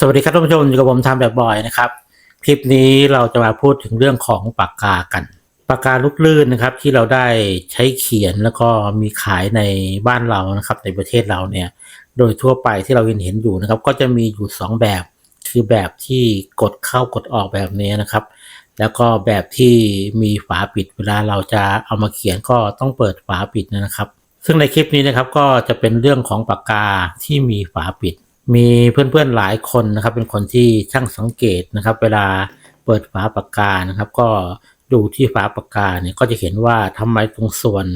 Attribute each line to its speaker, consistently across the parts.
Speaker 1: สวัสดีครับท่านผู้ชมอยู่กับผมทำแบบบ่อยนะครับ คลิปนี้เราจะมาพูดถึงเรื่องของปากกากัน ปากกาลูกลื่นนะครับ ที่เราได้ใช้เขียนแล้วก็มีขายในบ้านเรานะครับ ในประเทศเราเนี่ย โดยทั่วไปที่เราเห็นเห็นอยู่นะครับ ก็จะมีอยู่สองแบบ คือแบบที่กดเข้ากดออกแบบนี้นะครับ แล้วก็แบบที่มีฝาปิดเวลาเราจะเอามาเขียนก็ต้องเปิดฝาปิดนะครับ ซึ่งในคลิปนี้นะครับก็จะเป็นเรื่องของปากกาที่มีฝาปิด มีเพื่อนๆหลายคนนะครับ เป็นคนที่ช่างสังเกตนะครับ เวลาเปิดฝาปากกานะครับ ก็ดูที่ฝาปากกาเนี่ยก็จะเห็นว่าทำไมตรงส่วน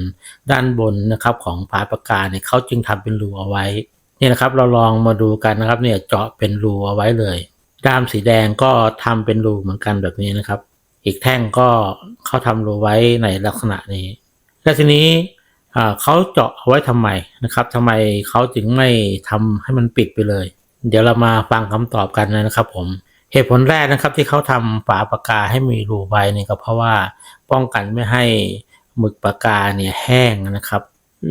Speaker 1: ด้านบนนะครับ ของฝาปากกาเนี่ยเขาจึงทำเป็นรูเอาไว้นี่นะครับ เราลองมาดูกันนะครับ เนี่ยเจาะเป็นรูเอาไว้เลยด้ามสีแดงก็ทำเป็นรูเหมือนกันแบบนี้นะครับ อีกแท่งก็เขาทำรูไว้ในลักษณะนี้แล้วทีนี้ เขาเจาะเอาไว้ทำไมนะครับทำไมเขาจึงไม่ทำให้มันปิดไปเลย เดี๋ยวเรามาฟังคำตอบกันนะครับ ผมเหตุผลแรกนะครับที่เขาทำฝาปากกาให้มีรูไว้เนี่ยก็เพราะว่าป้องกันไม่ให้หมึกปากกาเนี่ยแห้งนะครับ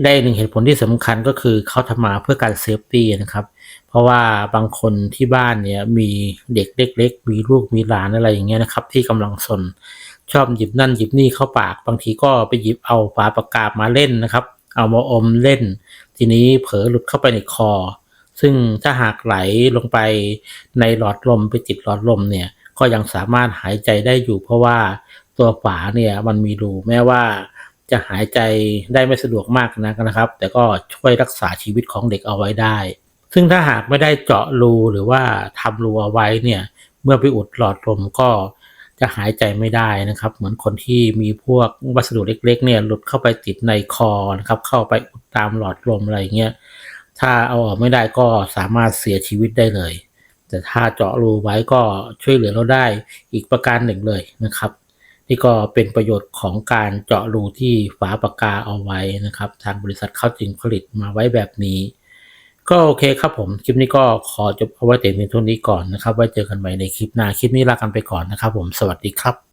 Speaker 1: ได้หนึ่งเหตุผลที่สำคัญก็คือเขาทำมาเพื่อการเซฟตี้นะครับ เพราะว่าบางคนที่บ้านเนี่ยมีเด็กเล็ก ๆ มีลูกมีหลานอะไรอย่างเงี้ยนะครับ ที่กำลังสนชอบหยิบนั่นหยิบนี่เข้าปาก บางทีก็ไปหยิบเอาฝาปากกามาเล่นนะครับ เอามาอมเล่น ทีนี้เผลอหลุดเข้าไปในคอ ซึ่งถ้าหากไหลลงไปในหลอดลมไปติดหลอดลมเนี่ยก็ยังสามารถหายใจได้อยู่ เพราะว่าตัวฝาเนี่ยมันมีรูแม้ว่า จะหายใจได้ไม่สะดวกมากนักนะครับ แต่ก็ช่วยรักษาชีวิตของเด็กเอาไว้ได้ ซึ่งถ้าหากไม่ได้เจาะรูหรือว่าทำรูเอาไว้เนี่ยเมื่อไปอุดหลอดลมก็จะหายใจไม่ได้นะครับ เหมือนคนที่มีพวกวัสดุเล็ก ๆ เนี่ยหลุดเข้าไปติดในคอนะครับ เข้าไปอุดตามหลอดลมอะไรเงี้ยถ้าเอาออกไม่ได้ก็สามารถเสียชีวิตได้เลย แต่ถ้าเจาะรูไว้ก็ช่วยเหลือเราได้อีกประการหนึ่งเลยนะครับ นี่ก็เป็นประโยชน์ของการเจาะรูที่ฝาปากกาเอาไว้นะครับ ทางบริษัทเขาจึงผลิตมาไว้แบบนี้ ก็โอเคครับผม คลิปนี้ก็ขอจบเอาไว้แต่เพียงเท่านี้ก่อนนะครับ ไว้เจอกันใหม่ในคลิปหน้า คลิปนี้ลากันไปก่อนนะครับผม สวัสดีครับ